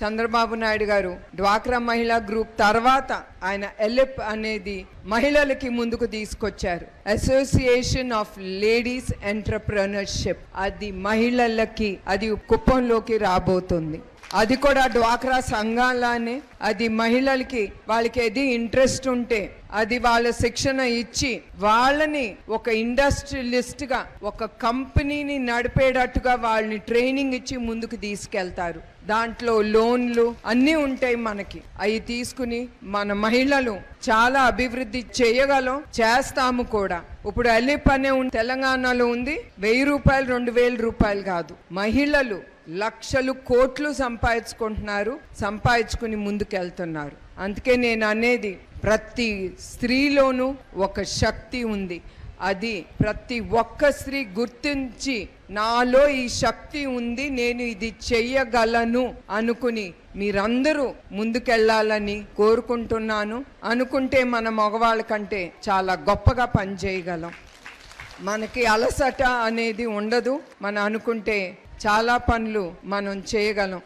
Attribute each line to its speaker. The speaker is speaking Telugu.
Speaker 1: చంద్రబాబు నాయుడు గారు డ్వాక్రా మహిళా గ్రూప్ తర్వాత ఆయన ఎల్ఎప్ అనేది మహిళలకి ముందుకు తీసుకొచ్చారు. అసోసియేషన్ ఆఫ్ లేడీస్ ఎంటర్ప్రెనర్షిప్ అది మహిళలకి అది కుప్పంలోకి రాబోతుంది. అది కూడా డ్వాక్రా సంఘాలానే అది మహిళలకి వాళ్ళకి ఏది ఇంట్రెస్ట్ ఉంటే అది వాళ్ళ శిక్షణ ఇచ్చి వాళ్ళని ఒక ఇండస్ట్రియలిస్ట్గా ఒక కంపెనీని నడిపేటట్టుగా వాళ్ళని ట్రైనింగ్ ఇచ్చి ముందుకు తీసుకెళ్తారు. దాంట్లో లోన్లు అన్నీ ఉంటాయి మనకి. అవి తీసుకుని మన మహిళలు చాలా అభివృద్ధి చేయగలం చేస్తాము కూడా. ఇప్పుడు అలిప్ అనే తెలంగాణలో ఉంది వెయ్యి రూపాయలు రెండు వేల రూపాయలు కాదు. మహిళలు లక్షలు కోట్లు సంపాదించుకుంటున్నారు సంపాదించుకుని ముందుకెళ్తున్నారు. అందుకే నేను అనేది ప్రతి స్త్రీలోనూ ఒక శక్తి ఉంది. అది ప్రతి ఒక్క స్త్రీ గుర్తించి నాలో ఈ శక్తి ఉంది నేను ఇది చెయ్యగలను అనుకుని మీరందరూ ముందుకెళ్ళాలని కోరుకుంటున్నాను. అనుకుంటే మన మగవాళ్ళ కంటే చాలా గొప్పగా పనిచేయగలం. మనకి అలసట అనేది ఉండదు. మనం అనుకుంటే చాలా పనులు మనం చేయగలం.